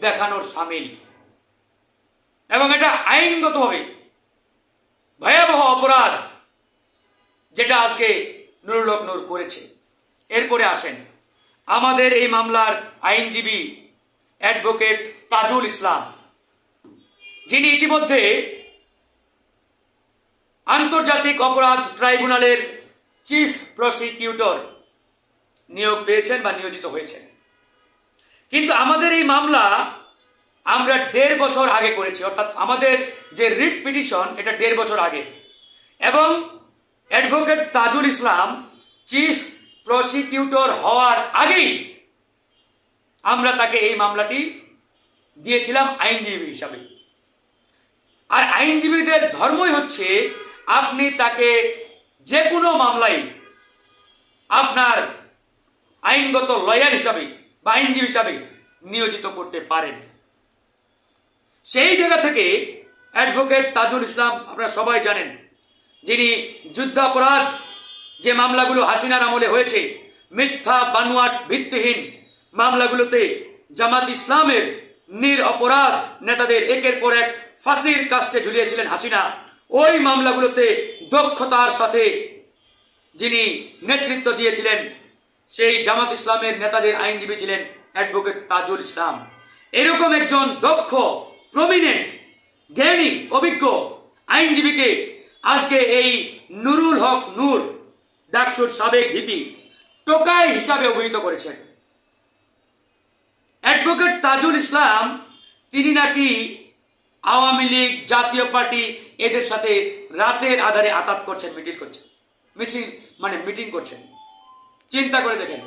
দেখানোর সামিল। এবং এটা আইনগতভাবে ভয়াবহ অপরাধ যেটা আজকে নুরুল হক নূর করেছে। এরপরে আসেন আমাদের এই মামলার আইনজীবী অ্যাডভোকেট তাজুল ইসলাম, যিনি ইতিমধ্যে আন্তর্জাতিক অপরাধ ট্রাইব্যুনালের চিফ প্রসিকিউটর নিয়োগ পেয়েছেন বা নিয়োজিত হয়েছেন। কিন্তু আমাদের এই মামলা আমরা দেড় বছর আগে করেছি, অর্থাৎ আমাদের যে রিট পিটিশন এটা দেড় বছর আগে। এবং advocate Tajul Islam chief prosecutor হওয়ার আগেই আমরা তাকে এই মামলাটি দিয়েছিলাম আইনজীবী হিসাবে। আর আইনজীবীদের ধর্মই হচ্ছে আপনি তাকে যে কোনো মামলায় আপনার আইনগত লয়ার হিসাবে বা আইনজীবী হিসাবে নিয়োজিত করতে পারেন। সেই জায়গা থেকে অ্যাডভোকেট তাজুল ইসলাম আপনারা সবাই জানেন, যিনি যুদ্ধাপরাধ যে মামলাগুলো হাসিনার আমলে হয়েছে, মিথ্যা, বানুয়াট, ভিত্তিহীন মামলাগুলোতে জামাত ইসলামের নির অপরাধ নেতাদের একের পর এক ফাঁসির কাস্টে ঝুলিয়েছিলেন হাসিনা। ওই মামলাগুলোতে দক্ষতার সাথে যিনি নেতৃত্ব দিয়েছিলেন সেই জামাত ইসলামের নেতাদের আইনজীবী ছিলেন অ্যাডভোকেট তাজুল ইসলাম। এরকম একজন দক্ষ প্রমিনেন্ট জ্ঞানী, অভিজ্ঞ আইনজীবীকে আজকে এই নুরুল হক নূর, ডাকসুর সাবেক ভিপি টোকাই হিসাবে অভিহিত করেছেন। অ্যাডভোকেট তাজুল ইসলাম, তিনি নাকি আওয়ামী লীগ, জাতীয় পার্টি এদের সাথে রাতের আধারে আতাত করছেন, মিটিং করছেন, মিছিল মানে মিটিং করছেন। চিন্তা করে দেখেন।